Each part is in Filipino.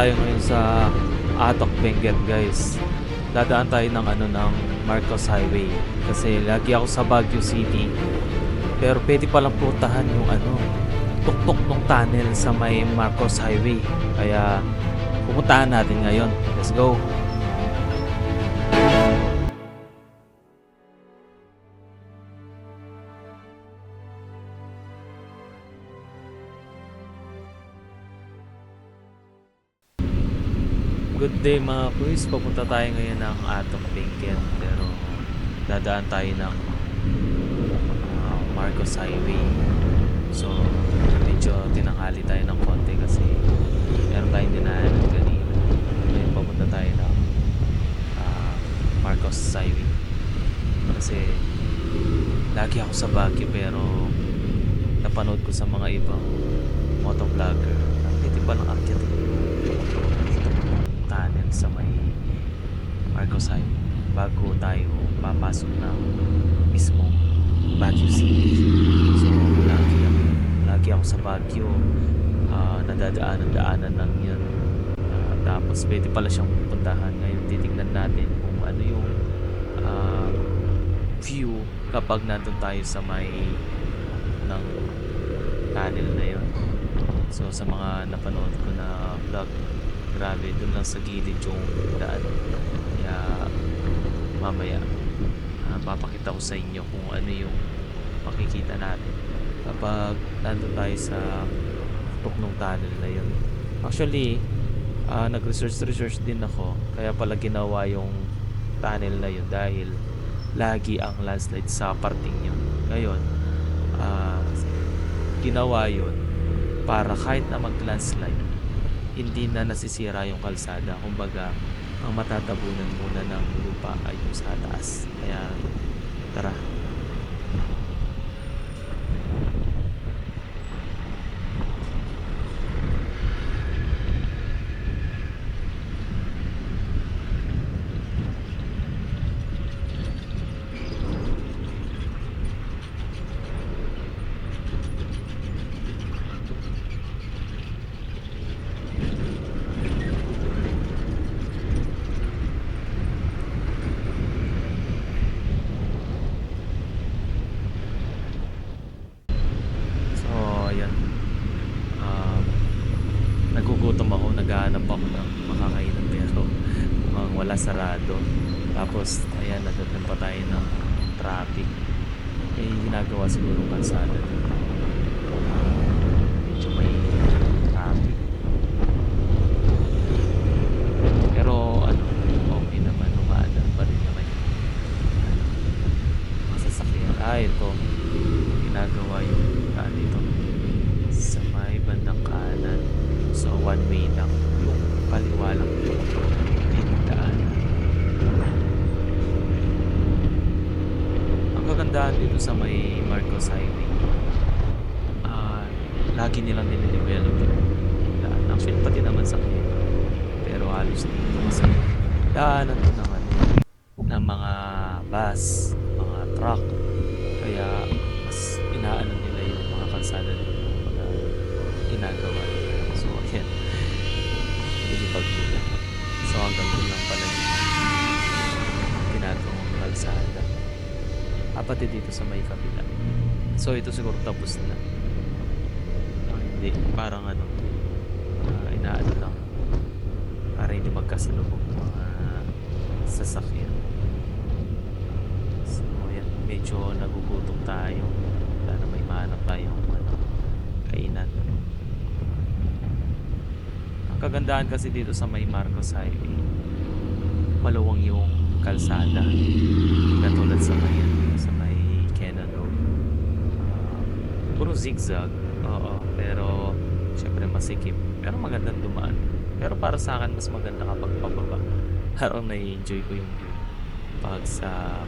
tayo ngayon sa Atok Benguet guys. Dadaan tayo ng ano ng Marcos Highway kasi lagi ako sa Baguio City. Pero pwede palang putahan yung ano tuktok ng tunnel sa may Marcos Highway. Kaya pupuntahan natin ngayon. Let's go. Good day mga kuis. Papunta tayo ngayon ng Atok Benguet. Pero dadaan tayo ng ah, Marcos Highway. So, medyo tinanghali tayo ng konti kasi meron tayong dinaanan kanina. Ngayon papunta tayo ng ah, Marcos Highway. Kasi lagi ako sa Baguio pero napanood ko sa mga ibang motovlogger. Ang pa lang akyat sa may Marcos Highway bago tayo papasok ng mismong Baguio City. So, lagi ako, lagi ako sa Baguio. Ah, nadadaanan-daanan lang yun. Ah, tapos, pwede pala siyang pupuntahan. Ngayon, titignan natin kung ano yung ah, view kapag nandun tayo sa may ng tunnel na yun. So, sa mga napanood ko na vlog, grabe, dun lang sa gilid yung daan. Kaya, mamaya, ah, papakita ko sa inyo kung ano yung makikita natin kapag nandun tayo sa tuknong tunnel na yun. Actually, ah, nag-research-research din ako kaya pala ginawa yung tunnel na yun dahil lagi ang landslide sa parting yun. Ngayon, ah, ginawa yun para kahit na mag-landslide, hindi na nasisira yung kalsada. Kumbaga, ang matatabunan muna ng lupa ay yung sa taas. Kaya, tara. So, ayan. Um, nagugutom ako, naghahanap ako ng makakainan pero mukhang wala sarado. Tapos, ayan, nagdagan pa tayo ng traffic. Eh, ginagawa siguro kalsada dun. Medyo may traffic. Pero, ano, okay naman, umaandar pa rin naman yung ano, mga sasakyan. Ah, ito ginagawa yung ah, dito sa may bandang kanan so one way lang yung kaliwa lang yung dinadaan kagandahan dito sa may Marcos Highway. Ah lagi nilang nilidevelop yung daan actually pati naman sa Quezon pero halos dito kasi daanan ng ano ng mga bus mga truck. Kaya mas inaano nila yung mga kalsada nila. Ginagawa pati dito sa may kabila. So, ito siguro tapos na. Ah, hindi. Parang ano, ah, inaano lang. Para hindi magkasalubong mga sasakyan. So, yan. Medyo nagugutom tayo. Sana may mahanap tayong ano, kainan. Ang kagandahan kasi dito sa may Marcos Highway, maluwang yung kalsada. Katulad sa may, ano, sa may Cannon Road. Ah, puro zigzag. Oo. Pero, syempre masikip. Pero magandang dumaan. Pero para sa akin, mas maganda kapag pababa. Parang nai-enjoy ko yung view. Pag sa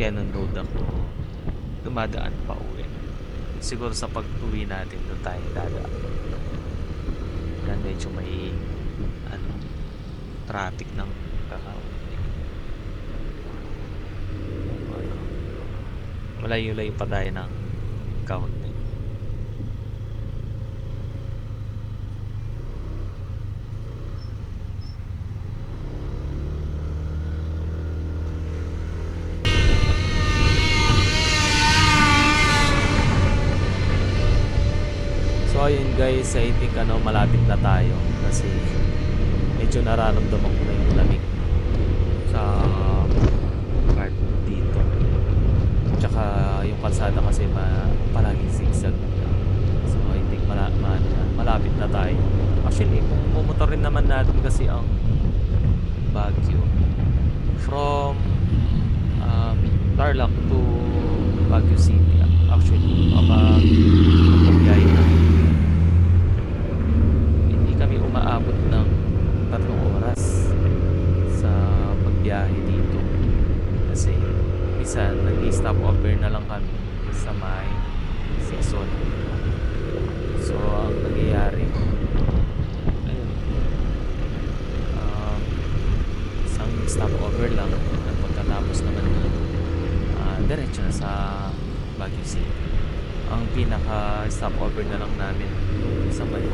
Cannon Road ako dumadaan pa uwi. Siguro sa pag-uwi natin doon tayo dadaan. Yan medyo may ano traffic ng malayo-layo pa tayo ng kaunti So ayun guys, I think ano, malapit na tayo kasi medyo nararamdaman ko na yung lamig sa yung kalsada kasi ma, palaging zigzag lang. So I think mala, ma, na, malapit na tayo. Actually, pumotor rin naman natin kasi ang Baguio from um, Tarlac to Baguio City. Actually, kapag pagbiyahe na, hindi kami umaabot ng tatlong oras sa pagbiyahe dito. Minsan nag-stop over na lang kami sa may season. So, ang nangyayari, ayun, um, isang stopover lang at pagkatapos naman uh, diretso na sa Baguio City. Ang pinaka stopover na lang namin sa may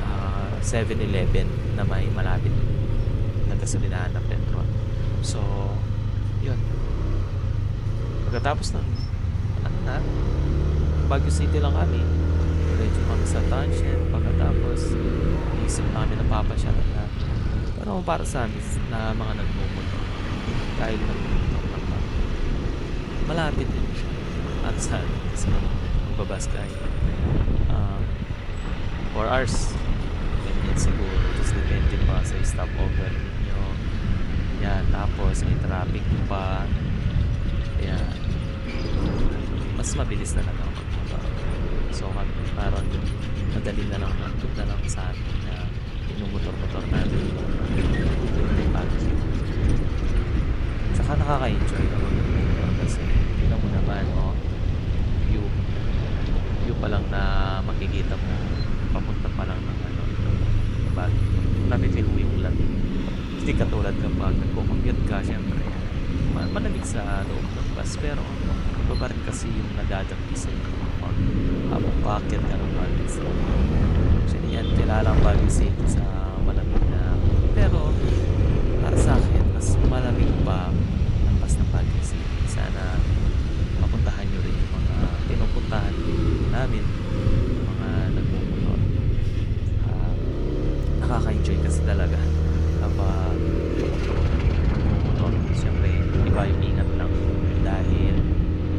ah, 7-Eleven na may malapit na gasolinahan ng petrol. So, yun. Pagkatapos ng ano na, Baguio City lang kami. Diretso kami sa Tanshan. Pagkatapos, isip namin na papasyalan na. Pero para sa amin na mga nagmumotor dahil kami malapit din siya. At sa sa magbabas kayo um, 4 hours. Ganyan siguro. Just depende pa sa stopover ninyo. Yan tapos may traffic pa. Kaya mas mabilis na lang ako. Magmotor so parang madali na lang nandun na lang sa amin na inumotor-motor natin. Baguio Tsaka nakaka-enjoy naman mag-motor kasi tingnan mo naman oh, view view pa lang na makikita mo papunta pa lang ng ano Baguio napipil mo yung lamig hindi katulad kapag nagkukommute ka syempre ma- malamig sa loob ng bus pero iba pa rin kasi yung nadadagpi sa iyo pag habang packet ka ng Baguio City actually yan kilala ang Baguio City sa malamig na pero para sa akin mas malamig pa ang pas ng Baguio City sana mapuntahan nyo rin yung mga pinupuntahan namin yung mga nagmumotor uh, nakaka-enjoy kasi talaga kapag motor siyempre iba yung ingat lang dahil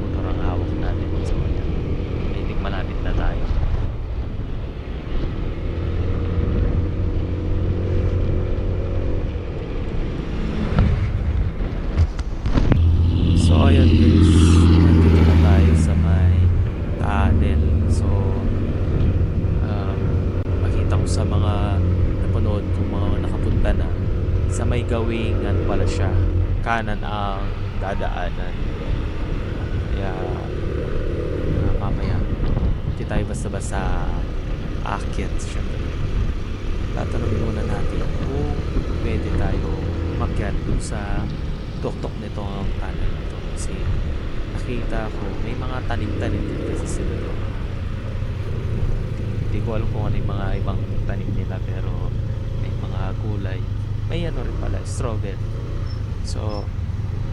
motor ang hawak natin so yan I think malapit na tayo So ayun guys, nandito na tayo sa may tunnel. So um, makita ko sa mga napanood kung mga nakapunta na sa may gawingan pala siya. Kanan ang dadaanan. Kaya uh, mamaya hindi tayo basta-basta akyat syempre. Tatanungin muna natin kung pwede tayo makyat dun sa tuktok nito ang tunnel na to kasi nakita ko may mga tanim-tanim din kasi sila doon hindi ko alam kung ano yung mga ibang tanim nila pero may mga gulay may ano rin pala strawberry so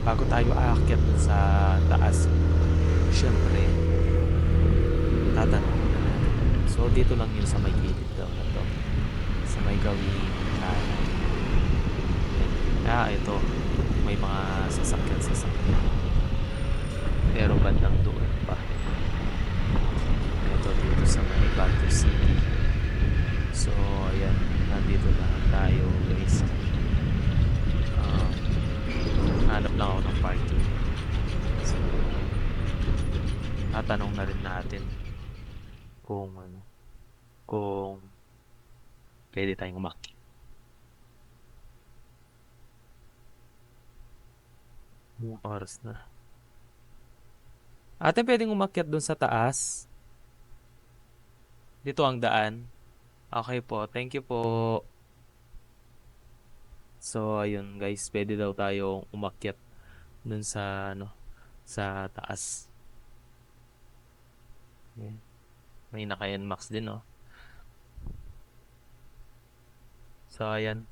bago tayo aakyat sa taas syempre tatanong muna natin. So dito lang yun sa may gilid daw na to. Sa may gawing kanan. Ah ito. May mga sasakyan sasakyan. Pero bandang doon pa ito dito sa may Baguio City so ayan nandito na tayo guys um, hanap lang ako ng parking so tatanong na rin natin kung ano kung pwede tayong umakyat Buong oras na. Ate, pwedeng umakyat dun sa taas. Dito ang daan. Okay po, thank you po. So, ayun guys, pwede daw tayo umakyat dun sa, ano, sa taas. Ayan. May naka-NMAX din, oh. So, ayan.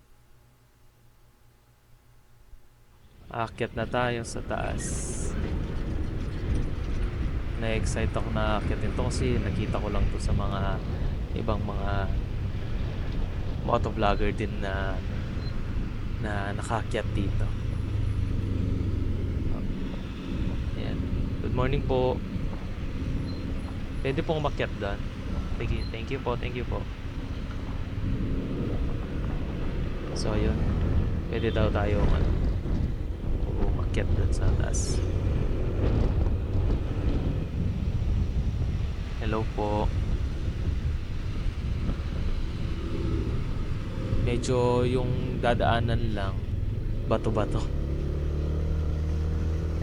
Aakyat na tayo sa taas. Na-excite ako na aakyat ito kasi nakita ko lang to sa mga ibang mga motovlogger din na na nakaakyat dito. Ayan. Good morning po. Pwede pong umakyat doon. Thank you, thank you po, thank you po. So, ayun. Pwede daw tayo ano, umakyat doon sa taas. Hello po. Medyo yung dadaanan lang bato-bato.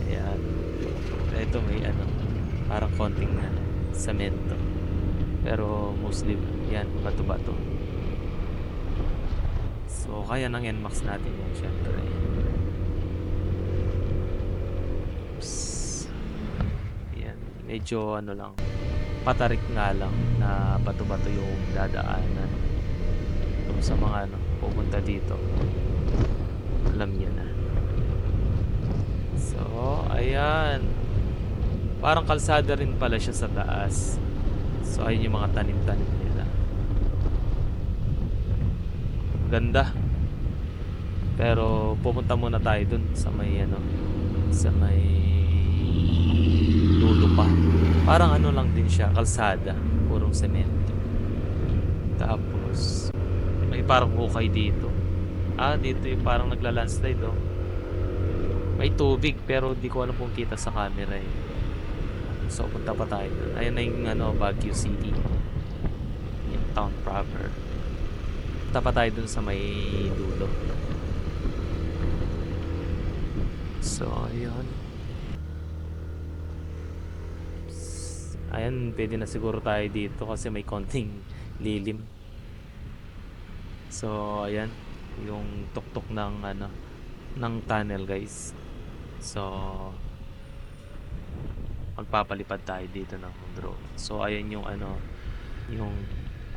Ayan. Ito may ano, parang konting ano, semento. Pero mostly yan, bato-bato. So, kaya ng NMAX natin yan, syempre. Oops. Yan, medyo ano lang, patarik nga lang na bato-bato yung dadaanan. Kung sa mga ano, pupunta dito. Alam niyo na. So, ayan. Parang kalsada rin pala siya sa taas. So, ayun yung mga tanim-tanim nila. Ganda. Pero pupunta muna tayo dun sa may ano, sa may dulo pa. Parang ano lang din siya, kalsada, purong semento. Tapos may parang hukay dito. Ah, dito yung parang nagla-landslide oh. May tubig pero di ko alam kung kita sa camera eh. So punta pa tayo dun. Ayun na yung ano, Baguio City. Yung town proper. Punta pa tayo dun sa may dulo. So, ayun. Ayan, pwede na siguro tayo dito kasi may konting lilim. So, ayan. Yung tuktok ng ano, ng tunnel, guys. So, magpapalipad tayo dito ng drone. So, ayan yung ano, yung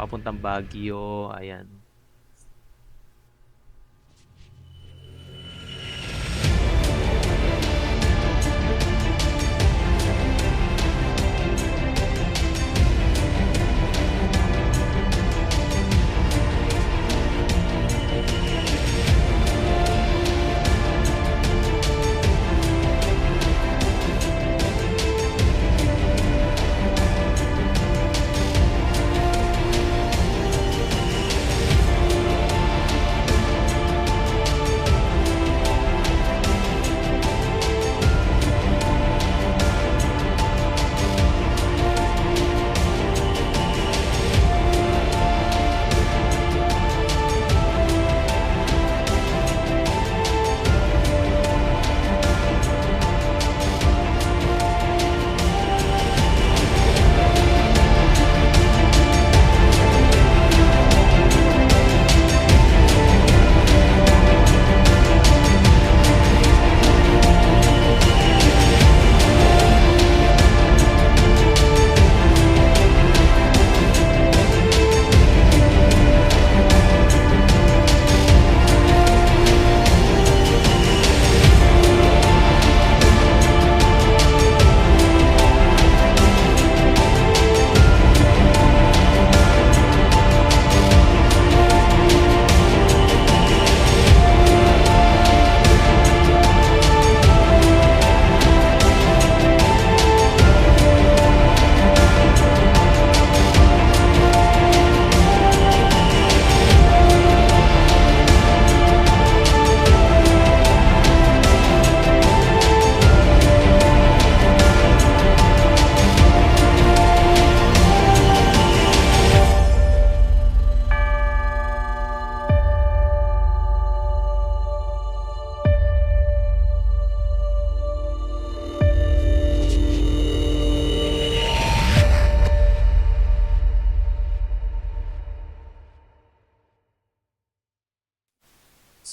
papuntang Baguio, ayan.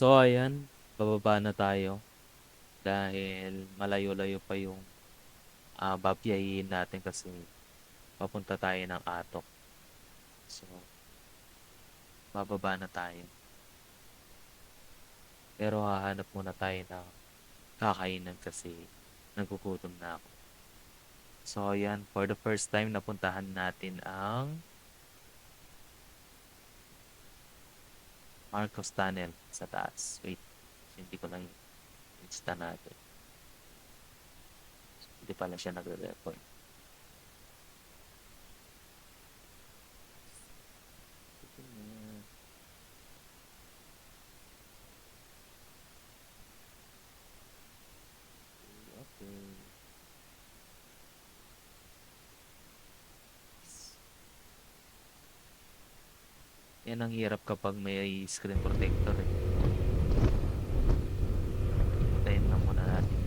So, ayan. Bababa na tayo. Dahil malayo-layo pa yung ah, babiyahin natin kasi papunta tayo ng Atok. So, bababa na tayo. Pero hahanap muna tayo ng kakainan kasi nagugutom na ako. So, ayan. For the first time, napuntahan natin ang Marcos Tunnel sa taas. Wait, hindi ko lang insta natin. Hindi pala siya nagre-record. Okay. Yan ang hirap kapag may screen protector eh. Tayin lang muna natin.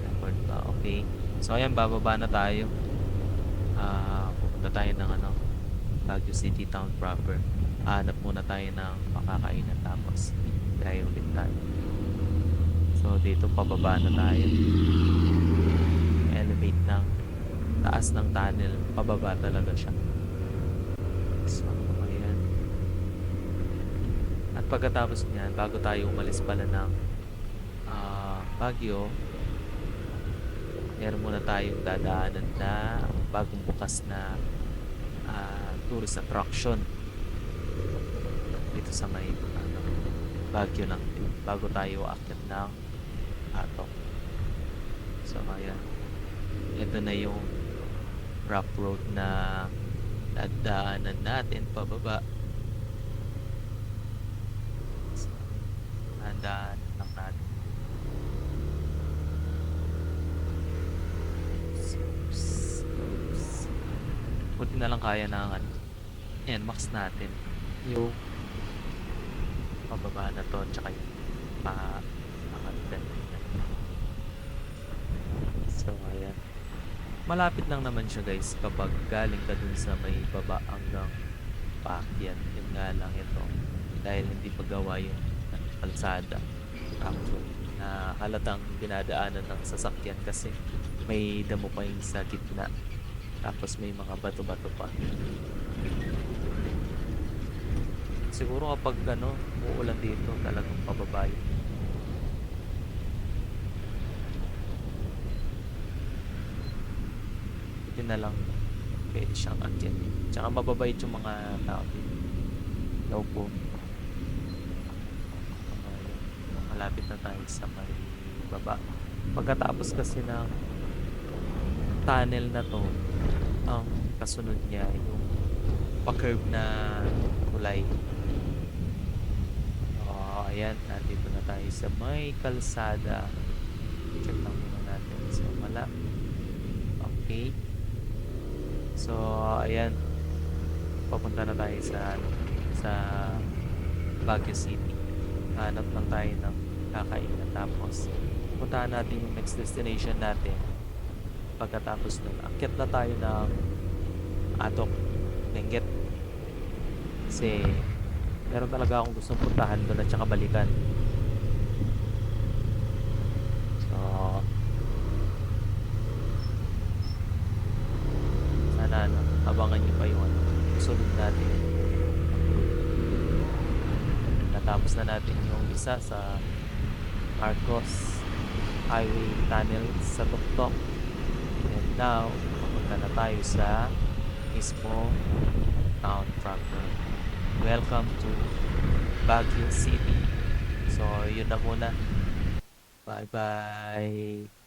Record pa. Okay. So ayan, bababa na tayo. Ah, pupunta tayo ng ano, Baguio City Town proper. Hanap muna tayo ng makakainan tapos tayo ulit tayo. So dito pababa na tayo. Elevate ng taas ng tunnel. Pababa talaga siya. So, ayan. At pagkatapos niyan, bago tayo umalis pala ng ah, Baguio, meron muna tayong dadaanan na bagong bukas na ah, tourist attraction dito sa may ano, Baguio lang bago tayo aakyat ng Atok. So, ayan. Ito na yung rough road na dadaanan natin pababa. So, Dadaan lang natin. Buti na lang kaya ng ano. Yan, max natin. Yung pababa na to, tsaka yung pa pangatdan. So, ayan. Malapit lang naman siya guys kapag galing ka dun sa may baba hanggang paakyat. Yun nga lang ito. Dahil hindi pagawa yung kalsada. Actually, na halatang dinadaanan ng sasakyan kasi may damo pa yung sa gitna. Tapos may mga bato-bato pa. Siguro kapag ano, uulan dito talagang pababa yun. Buti na lang pwede siyang akyat. Tsaka mababait yung mga tao dito. Daw po. Malapit na tayo sa may baba. Pagkatapos kasi ng tunnel na to, ang kasunod niya yung pa-curve na tulay. Oh, ayan, nandito na tayo sa may kalsada. Check lang muna natin. So, wala. Okay. So, ayan. Papunta na tayo sa ano, sa Baguio City. Hanap lang tayo ng kakainan tapos puntahan natin yung next destination natin. Pagkatapos nun, akyat na tayo ng Atok, Benguet. Kasi meron talaga akong gustong puntahan doon at saka balikan. So, sana ano, abangan nyo pa yung ano, sunod natin. Natapos na natin yung isa sa Marcos Highway Tunnel sa Tuktok. And now, papunta na tayo sa mismo town proper. Welcome to Baguio City. So, yun na muna. Bye-bye.